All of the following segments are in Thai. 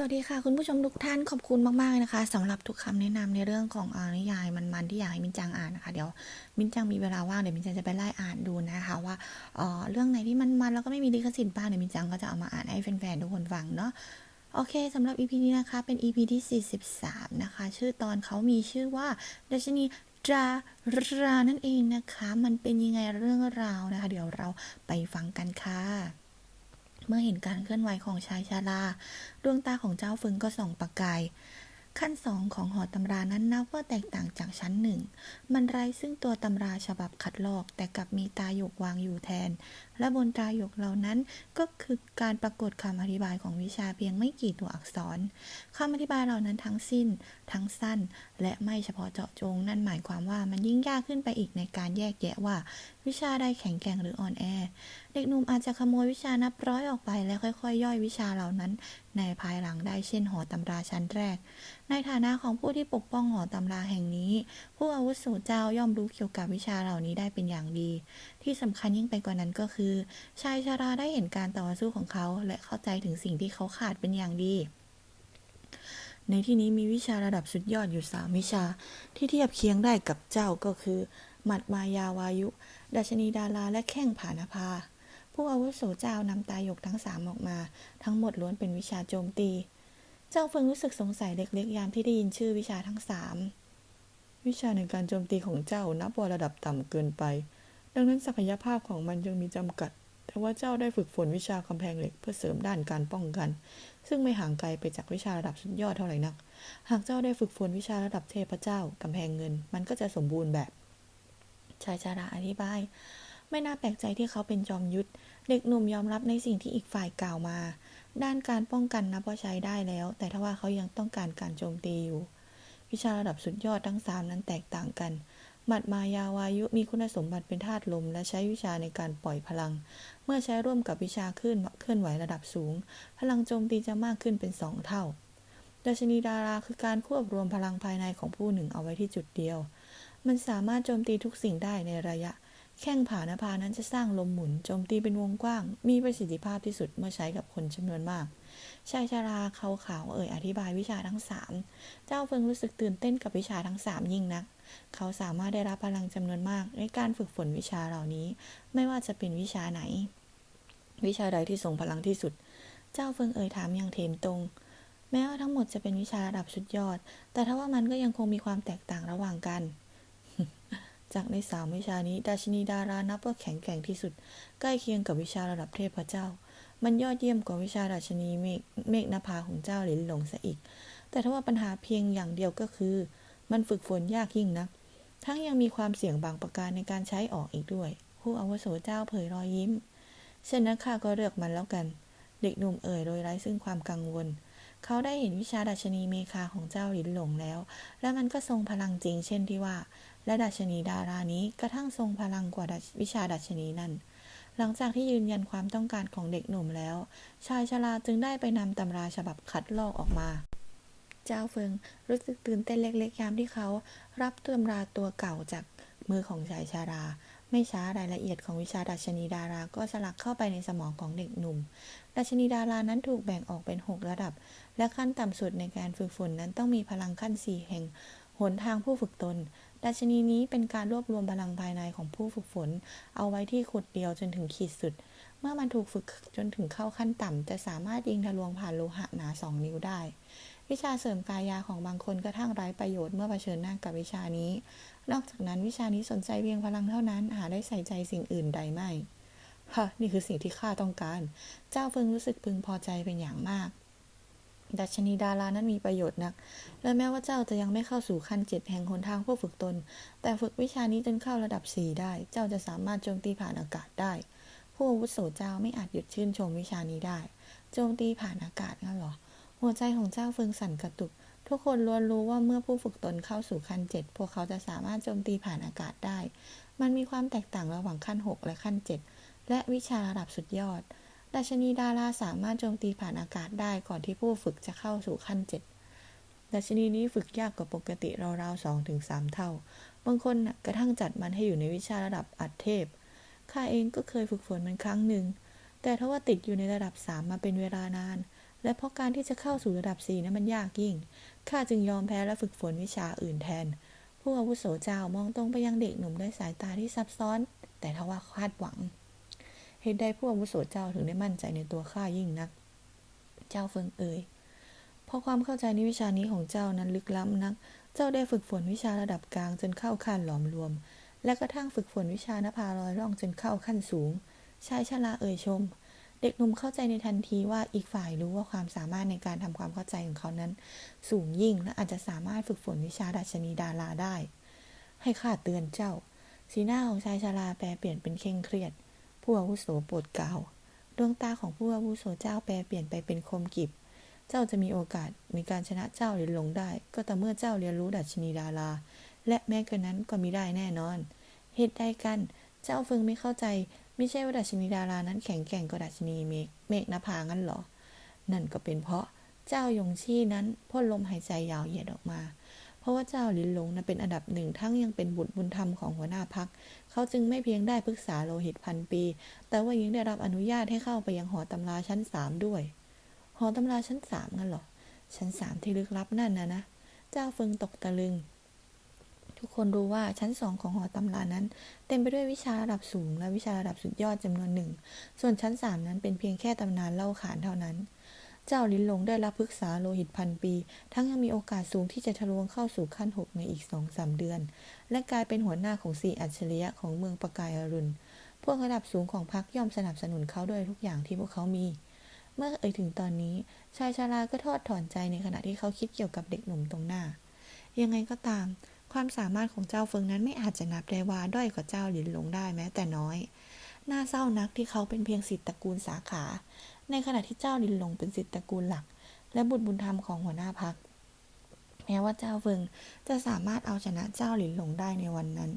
สวัสดีค่ะ คุณผู้ชมทุกท่านขอบคุณมากๆนะคะสำหรับทุกคำแนะนำในเรื่องของอนิยายมันๆที่อยากให้มินจังอ่านนะคะเดี๋ยวมินจังมีเวลาว่างเดี๋ยวมินจังจะไปไล่อ่านดูนะคะว่าเออเรื่องไหนที่มันๆแล้วก็ไม่มีลิขสิทธิ์บ้างเดี๋ยวมินจังก็จะเอามาอ่านให้แฟนๆทุกคนฟังเนาะโอเคสำหรับ EP นี้นะคะเป็น EP ที่ 43 นะคะ ชื่อตอนเขามีชื่อว่าดัชนีดารานั่นเองนะคะ มันเป็นยังไงเรื่องราวนะคะ เดี๋ยวเราไปฟังกันค่ะ เมื่อเห็นการเคลื่อนไหวของชายชาราดวงตาของเจ้าฟึงก็ส่องประกาย ขั้นสองของหอตำรานั้นนับว่าแตกต่างจากชั้นหนึ่ง มันไร้ซึ่งตัวตำราฉบับขัดลอก แต่กลับมีตาหยกวางอยู่แทน และบนตาหยกเหล่านั้นก็คือการปรากฏคำอธิบายของวิชาเพียงไม่กี่ตัวอักษรคำอธิบายเหล่านั้นทั้งสิ้น ทั้งสั้น และไม่เฉพาะเจาะจง นั่นหมายความว่ามันยิ่งยากขึ้นไปอีกในการแยกแยะว่า วิชาใดแข็งแกร่งหรืออ่อนแอ เด็กหนุ่มอาจจะขโมยวิชานับร้อยออกไปแล้วค่อยๆ ย่อยวิชาเหล่านั้น ในภายหลังได้เช่นหอตำราชั้นแรก ในฐานะของผู้ที่ปกป้องหอตำราแห่งนี้ ผู้อาวุโสเจ้าย่อมรู้เกี่ยวกับวิชาเหล่านี้ได้เป็นอย่างดี ที่สำคัญยิ่งไปกว่านั้นก็คือชายชาราได้เห็นการต่อสู้ของเขา และเข้าใจถึงสิ่งที่เขาขาดเป็นอย่างดี ในที่นี้มีวิชาระดับสุดยอดอยู่สามวิชา ที่เทียบเคียงได้กับเจ้าก็คือ หมัดมายาวายุ ดัชนีดาราและแข้งผานภา ผู้อาวุโสเจ้านำตายกทั้งสามออกมา ทั้งหมดล้วนเป็นวิชาโจมตี เจ้าเฟิงรู้สึกสงสัยเล็กๆยามที่ได้ยินชื่อวิชาทั้งสามวิชาในการโจมตีของเจ้านับว่าระดับต่ำเกินไป ดังนั้นศักยภาพของมันยังมีจำกัด แต่ว่าเจ้าได้ฝึกฝนวิชากำแพงเหล็กเพื่อเสริมด้านการป้องกัน ซึ่งไม่ห่างไกลไปจากวิชาระดับสุดยอดเท่าไหร่นัก หากเจ้าได้ฝึกฝนวิชาระดับเทพเจ้ากำแพงเงิน มันก็จะสมบูรณ์แบบ ชายชาราอธิบาย ไม่น่าแปลกใจที่เขาเป็นจอมยุทธ เด็กหนุ่มยอมรับในสิ่งที่อีกฝ่ายกล่าวมา ด้านการป้องกันนับว่าใช้ได้แล้ว แต่ถ้าว่าเขายังต้องการการโจมตีอยู่ วิชาระดับสุดยอดทั้งสามนั้นแตกต่างกัน หมัดมายาวายุมีคุณสมบัติเป็นธาตุลม และใช้วิชาในการปล่อยพลัง เมื่อใช้ร่วมกับวิชาขึ้นเคลื่อนไหวระดับสูง พลังโจมตีจะมากขึ้นเป็นสองเท่าดัชนีดาราคือการควบรวมพลังภายในของผู้หนึ่งเอาไว้ที่จุดเดียว มันสามารถโจมตีทุกสิ่งได้ในระยะ แข้งผานภานั้นจะสร้างลมหมุนโจมตีเป็นวงกว้าง มีประสิทธิภาพที่สุดเมื่อใช้กับคนจำนวนมากชายชาราเขาขาวเอ่ยอธิบายวิชาทั้งสามเจ้าเฟิงรู้สึกตื่นเต้นกับวิชาทั้งสามยิ่งนัก เขาสามารถได้รับพลังจำนวนมากในการฝึกฝนวิชาเหล่านี้ ไม่ว่าจะเป็นวิชาไหน วิชาใดที่ทรงพลังที่สุด เจ้าเฟิงเอ่ยถามอย่างเถมตรง แม้ว่าทั้งหมดจะเป็นวิชาระดับสุดยอด แต่ถ้าว่ามันก็ยังคงมีความแตกต่างระหว่างกัน จากในสามวิชานี้ดาชินีดารานับว่าแข็งแกร่งที่สุด ใกล้เคียงกับวิชาระดับเทพเจ้า มันยอดเยี่ยมกว่าวิชาราชนีเมฆเมฆนภาของเจ้าหลินหลงซะอีก แต่ถ้าว่าปัญหาเพียงอย่างเดียวก็คือ มันฝึกฝนยากยิ่งนัก ทั้งยังมีความเสี่ยงบางประการในการใช้ออกอีกด้วย ผู้อาวุโสเจ้าเผยรอยยิ้มเช่นนั้นข้าก็เลือกมันแล้วกัน เด็กหนุ่มเอ่ยโดยไร้ซึ่งความกังวล เขาได้เห็นวิชาดัชนีเมคาของเจ้าหลินหลงแล้ว และมันก็ทรงพลังจริงเช่นที่ว่า และดัชนีดารานี้กระทั่งทรงพลังกว่าวิชาดัชนีนั้นหลังจากที่ยืนยันความต้องการของเด็กหนุ่มแล้ว ชายชราจึงได้ไปนำตำราฉบับคัดลอกออกมา เจ้าเฟิงรู้สึกตื่นเต้นเล็กๆยามที่เขา รับตำราตัวเก่าจากมือของชายชารา ไม่ช้ารายละเอียดของวิชาดัชนีดาราก็สลักเข้าไปในสมองของเด็กหนุ่ม ดัชนีดารานั้นถูกแบ่งออกเป็น 6 ระดับ และขั้นต่ำสุดในการฝึกฝนนั้นต้องมีพลังขั้น 4 แห่งหนทางผู้ฝึกตน ดัชนีนี้เป็นการรวบรวมพลังภายในของผู้ฝึกฝน เอาไว้ที่ขุดเดียวจนถึงขีดสุด เมื่อมันถูกฝึกจนถึงเข้าขั้นต่ำจะสามารถยิงทะลวงผ่านโลหะหนา 2 นิ้วได้ วิชาเสริมกายาของบางคนกระทั่งไร้ประโยชน์เมื่อเผชิญหน้ากับวิชานี้ นอกจากนั้นวิชานี้สนใจเพียงพลังเท่านั้น หาได้ใส่ใจสิ่งอื่นใดไม่ฮะนี่คือสิ่งที่ข้าต้องการ เจ้าเฟิงรู้สึกพึงพอใจเป็นอย่างมาก ดัชนีดารานั้นมีประโยชน์นัก และแม้ว่าเจ้าจะยังไม่เข้าสู่ขั้นเจ็ดแห่งหนทางผู้ฝึกตน แต่ฝึกวิชานี้จนเข้าระดับสี่ได้ เจ้าจะสามารถโจมตีผ่านอากาศได้ ผู้อาวุโสเจ้าไม่อาจหยุดชื่นชมวิชานี้ได้ โจมตีผ่านอากาศงั้นหรอ หัวใจของเจ้าฟิงสั่นกระตุก ทุกคนล้วนรู้ว่าเมื่อผู้ฝึกตนเข้าสู่ขั้นเจ็ดพวกเขาจะสามารถโจมตีผ่านอากาศได้ มันมีความแตกต่างระหว่างขั้นหกและขั้นเจ็ดและวิชาระดับสุดยอด ดัชนีดาราสามารถโจมตีผ่านอากาศได้ก่อนที่ผู้ฝึกจะเข้าสู่ขั้นเจ็ดดัชนีนี้ฝึกยากกว่าปกติราวๆสองถึงสามเท่า บางคนกระทั่งจัดมันให้อยู่ในวิชาระดับอัดเทพ ข้าเองก็เคยฝึกฝนมันครั้งหนึ่ง แต่ถ้าว่าติดอยู่ในระดับสามมาเป็นเวลานาน และเพราะการที่จะเข้าสู่ระดับสี่นั้นมันยากยิ่ง ข้าจึงยอมแพ้และฝึกฝนวิชาอื่นแทน ผู้อาวุโสเจ้ามองตรงไปยังเด็กหนุ่มด้วยสายตาที่ซับซ้อน แต่ทว่าคาดหวัง เหตุใดผู้อาวุโสเจ้าถึงได้มั่นใจในตัวข้ายิ่งนัก เจ้าเฟิงเอ่ยเพราะความเข้าใจในวิชานี้ของเจ้านั้นลึกล้ำนัก เจ้าได้ฝึกฝนวิชาระดับกลางจนเข้าขั้นหลอมรวม และกระทั่งฝึกฝนวิชานภาลอยร่องจนเข้าขั้นสูงชายชราเอ่ยชม เด็กหนุ่มเข้าใจในทันทีว่าอีกฝ่ายรู้ว่าความสามารถในการทำความเข้าใจของเขานั้น สูงยิ่งและอาจจะสามารถฝึกฝนวิชาดัชนีดาราได้ ให้ข้าเตือนเจ้า สีหน้าของชายชาราแปรเปลี่ยนเป็นเคร่งเครียด ผู้อาวุโสโปรดกล่าวดวงตาของผู้อาวุโสเจ้าแปรเปลี่ยนไปเป็นคมกริบเจ้าจะมีโอกาสในการชนะเจ้าหรือหลงได้ ก็ต่อเมื่อเจ้าเรียนรู้ดัชนีดารา และแม้กระนั้นก็มิได้แน่นอน เหตุใดกัน เจ้าเฟิงไม่เข้าใจ ไม่ใช่ว่าดัชนีดารานั้นแข็งแกร่งกว่าดัชนีเมฆเมฆนภางั้นหรอ นั่นก็เป็นเพราะเจ้ายงชี่นั้นพ่นลมหายใจยาวเหยียดออกมา เพราะว่าเจ้าลินหลงนั้นเป็นอันดับหนึ่งทั้งยังเป็นบุตรบุญธรรมของหัวหน้าพัก เขาจึงไม่เพียงได้ปรึกษาโลหิตพันปี แต่ว่ายังได้รับอนุญาตให้เข้าไปยังหอตำราชั้นสามด้วย หอตำราชั้นสามงั้นหรอ ชั้นสามที่ลึกลับนั่นนะนะ เจ้าเฟิงตกตะลึง ทุกคนรู้ว่าชั้นสองของหอตำรานั้น เต็มไปด้วยวิชาระดับสูง และวิชาระดับสุดยอดจำนวนหนึ่ง ส่วนชั้นสามนั้นเป็นเพียงแค่ตำนานเล่าขานเท่านั้น เจ้าลินหลงได้รับปรึกษาโลหิตพันปี ทั้งยังมีโอกาสสูงที่จะทะลวงเข้าสู่ขั้นหกในอีกสองสามเดือน และกลายเป็นหัวหน้าของสี่อัจฉริยะของเมืองประกายอรุณ พวกระดับสูงของพรรคย่อมสนับสนุนเขาด้วยทุกอย่างที่พวกเขามีเมื่อเอ่ยถึงตอนนี้ ชายชาราก็ทอดถอนใจในขณะที่เขาคิดเกี่ยวกับเด็กหนุ่มตรงหน้า ยังไงก็ตาม ความสามารถของเจ้าเฟิงนั้นไม่อาจจะนับได้ว่าด้อยกว่าเจ้าหลินหลงได้แม้แต่น้อย น่าเศร้านักที่เขาเป็นเพียงสิทธิตระกูลสาขา ในขณะที่เจ้าหลินหลงเป็นสิทธิตระกูลหลัก และบุตรบุญธรรมของหัวหน้าพัก แม้ว่าเจ้าเฟิงจะสามารถเอาชนะเจ้าหลินหลงได้ในวันนั้น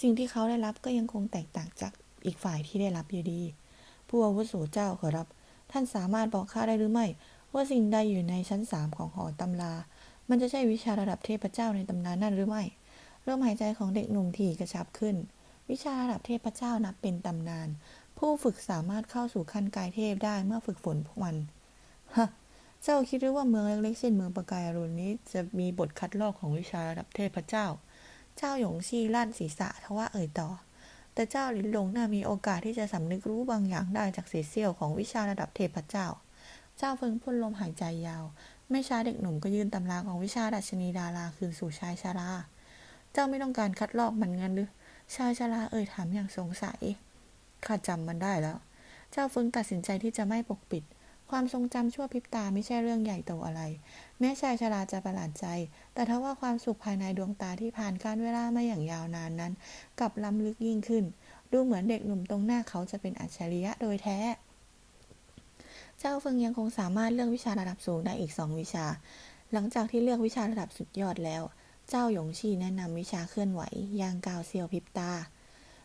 สิ่งที่เขาได้รับก็ยังคงแตกต่างจากอีกฝ่ายที่ได้รับอยู่ดี ผู้อาวุโสเจ้าขอรับ ท่านสามารถบอกข้าได้หรือไม่ ว่าสิ่งใดอยู่ในชั้นสามของหอตำรา มันจะใช่วิชาระดับเทพเจ้าในตำนานนั่นหรือไม่ ลมหายใจของเด็กหนุ่มถี่กระชับขึ้น วิชาระดับเทพเจ้านับเป็นตำนาน ผู้ฝึกสามารถเข้าสู่ขั้นกายเทพได้เมื่อฝึกฝนพวกมัน ฮะ เจ้าคิดหรือว่าเมืองเล็กๆเช่นเมืองประกายรุณนี้ จะมีบทคัดลอกของวิชาระดับเทพเจ้า เจ้าหยงชีลั่นศีรษะทว่าเอ่ยต่อ แต่เจ้าลินหลงน่ามีโอกาสที่จะสำนึกรู้บางอย่างได้จากเศษเสี้ยวของวิชาระดับเทพเจ้า เจ้าเฟิงพ่นลมหายใจยาว ไม่ช้าเด็กหนุ่มก็ยื่นตำราของวิชาดัชนีดาราคืนสู่ชายชารา เจ้าไม่ต้องการคัดลอกมันงั้นหรือ ชายชาราเอ่ยถามอย่างสงสัย ข้าจำมันได้แล้ว เจ้าฟิงตัดสินใจที่จะไม่ปกปิด ความทรงจำชั่วพริบตาไม่ใช่เรื่องใหญ่โตอะไร แม้ชายชราจะประหลาดใจ แต่ทว่าความสุขภายในดวงตาที่ผ่านการเวลามาอย่างยาวนานนั้นกลับล้ำลึกยิ่งขึ้น ดูเหมือนเด็กหนุ่มตรงหน้าเขาจะเป็นอัจฉริยะโดยแท้ เจ้าเฟิงยังคงสามารถเลือกวิชาระดับสูงได้อีกสองวิชา หลังจากที่เลือกวิชาระดับสุดยอดแล้ว เจ้าหยงชีแนะนำวิชาเคลื่อนไหวย่างกาวเสี้ยวพิบตา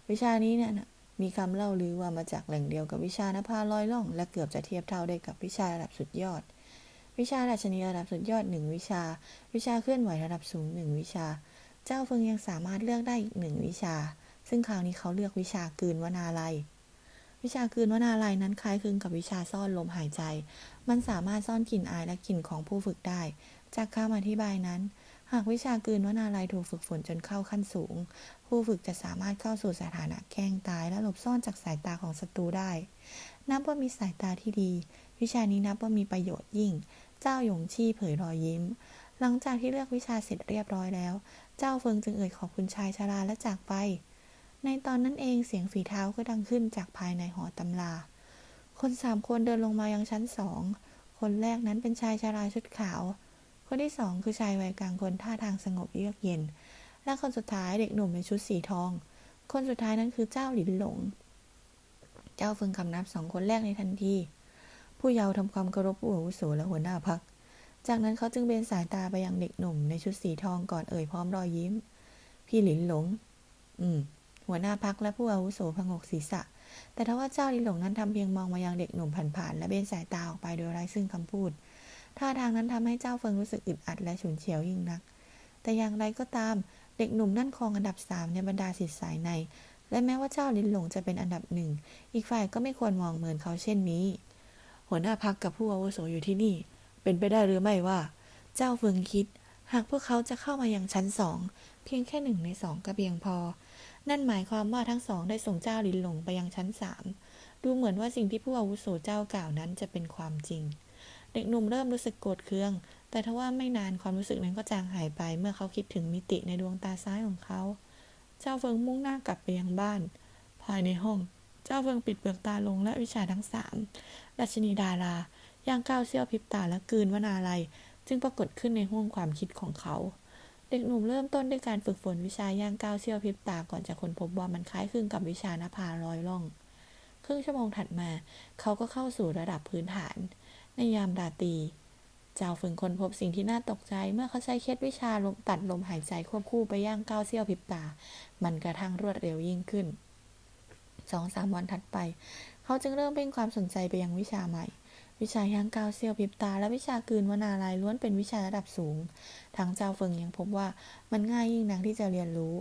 วิชานี้เนี่ยนะมีคำเล่าลือว่ามาจากแหล่งเดียวกับวิชานภาลอยล่อง และเกือบจะเทียบเท่าได้กับวิชาระดับสุดยอด วิชาดัชนีระดับสุดยอดหนึ่งวิชา วิชาเคลื่อนไหวระดับสูงหนึ่งวิชา เจ้าเฟิงยังสามารถเลือกได้อีกหนึ่งวิชา ซึ่งคราวนี้เขาเลือกวิชากืนวนาลัย วิชากืนวนาลัยนั้นคล้ายคลึงกับวิชาซ่อนลมหายใจ มันสามารถซ่อนกลิ่นอายและกลิ่นของผู้ฝึกได้ จากคำอธิบายนั้น หากวิชากืนวนาลัยถูกฝึกฝนจนเข้าขั้นสูง ผู้ฝึกจะสามารถเข้าสู่สถานะแกล้งตายและหลบซ่อนจากสายตาของศัตรูได้ นับว่ามีสายตาที่ดี วิชานี้นับว่ามีประโยชน์ยิ่ง เจ้าหยงชี่เผยรอยยิ้ม หลังจากที่เลือกวิชาเสร็จเรียบร้อยแล้ว เจ้าเฟิงจึงเอ่ยขอบคุณชายชราและจากไป ในตอนนั้นเองเสียงฝีเท้าก็ดังขึ้นจากภายในหอตำรา คนสามคนเดินลงมายังชั้นสอง คนแรกนั้นเป็นชายชราชุดขาว คนที่สองคือชายวัยกลางคนท่าทางสงบเยือกเย็น และคนสุดท้ายเด็กหนุ่มในชุดสีทอง คนสุดท้ายนั้นคือเจ้าหลินหลง เจ้าเฟิงคำนับสองคนแรกในทันที ผู้เยาว์ทำความเคารพผู้อาวุโสและหัวหน้าพัก จากนั้นเขาจึงเบนสายตาไปยังเด็กหนุ่มในชุดสีทองก่อนเอ่ยพร้อมรอยยิ้ม พี่หลินหลง อืม หัวหน้าพักและผู้อาวุโสพงกศีรษะ แต่ทว่าเจ้าลิหลงนั้นทำเพียงมองมายังเด็กหนุ่มผ่านๆและเบนสายตาออกไปโดยไร้ซึ่งคำพูด ท่าทางนั้นทำให้เจ้าเฟิงรู้สึกอึดอัดและฉุนเฉียวยิ่งนัก แต่อย่างไรก็ตามเด็กหนุ่มนั่นครองอันดับสามในบรรดาสิทธิสายใน และแม้ว่าเจ้าลินหลงจะเป็นอันดับหนึ่ง อีกฝ่ายก็ไม่ควรมองเหมือนเขาเช่นนี้ หัวหน้าพักกับผู้อาวุโสอยู่ที่นี่ เป็นไปได้หรือไม่ว่า เจ้าเฟิงคิด หากพวกเขาจะเข้ามายังชั้นสองเพียงแค่หนึ่งในสองก็เพียงพอ นั่นหมายความว่าทั้งสองได้ส่งเจ้าลินหลงไปยังชั้นสามดูเหมือนว่าสิ่งที่ผู้อาวุโสเจ้ากล่าวนั้นจะเป็นความจริง เด็กหนุ่มเริ่มรู้สึกโกรธเคือง แต่ทว่าไม่นานความรู้สึกนั้นก็จางหายไป เมื่อเขาคิดถึงมิติในดวงตาซ้ายของเขา เจ้าเฟิงมุ่งหน้ากลับไปยังบ้าน ภายในห้อง เจ้าเฟิงปิดเปลือกตาลงและวิชาทั้งสามราชินีดาราย่างก้าวเสี้ยวพริบตาและกืนวนาลัย จึงปรากฏขึ้นในห้วงความคิดของเขา เด็กหนุ่มเริ่มต้นด้วยการฝึกฝนวิชาย่างก้าวเสี้ยวพริบตาก่อนจะค้นพบว่ามันคล้ายคลึงกับวิชาหน้าผาลอยล่อง ครึ่งชั่วโมงถัดมา เขาก็เข้าสู่ระดับพื้นฐาน ในยามราตรีเจ้าฝึงค้นพบสิ่งที่น่าตกใจ เมื่อเขาใช้เคล็ดวิชาลมตัดลมหายใจควบคู่ไปย่างก้าวเสี้ยวพริบตา มันกระทั่งรวดเร็วยิ่งขึ้นสองสามวันถัดไป เขาจึงเริ่มเพ่งความสนใจไปยังวิชาใหม่ วิชาย่างก้าวเสี้ยวพิบตา และวิชากืนวนาลายล้วนเป็นวิชาระดับสูงทางเจ้าเฟิงยังพบว่ามันง่ายยิ่งนักที่จะเรียนรู้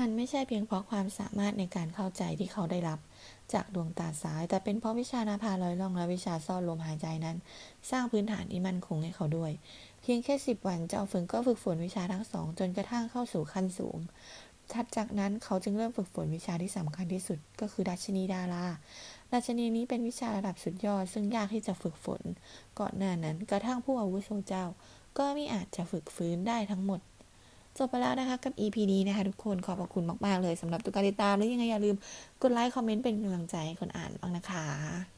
มันไม่ใช่เพียงเพราะความสามารถในการเข้าใจที่เขาได้รับ จากดวงตาซ้าย แต่เป็นเพราะวิชานาภาลอยล่องและวิชาซ่อนลมหายใจนั้น สร้างพื้นฐานที่มั่นคงให้เขาด้วย เพียงแค่สิบวันเจ้าเฟิงก็ฝึกฝนวิชาทั้งสองจนกระทั่งเข้าสู่ขั้นสูง ถัดจากนั้นเขาจึงเริ่มฝึกฝนวิชาที่สำคัญที่สุดก็คือดัชนีดาราดัชนีนี้เป็นวิชาระดับสุดยอด ซึ่งยากที่จะฝึกฝน ก่อนหน้านั้นกระทั่งผู้อาวุโสเจ้า ก็ไม่อาจจะฝึกฟื้นได้ทั้งหมด จบไปแล้วนะคะกับ EP นี้นะคะทุกคนขอบพระคุณมาก ๆ เลยสำหรับทุกการติดตาม และยังไงอย่าลืมกดไลค์คอมเมนต์เป็นกำลังใจให้คนอ่านบ้างนะคะ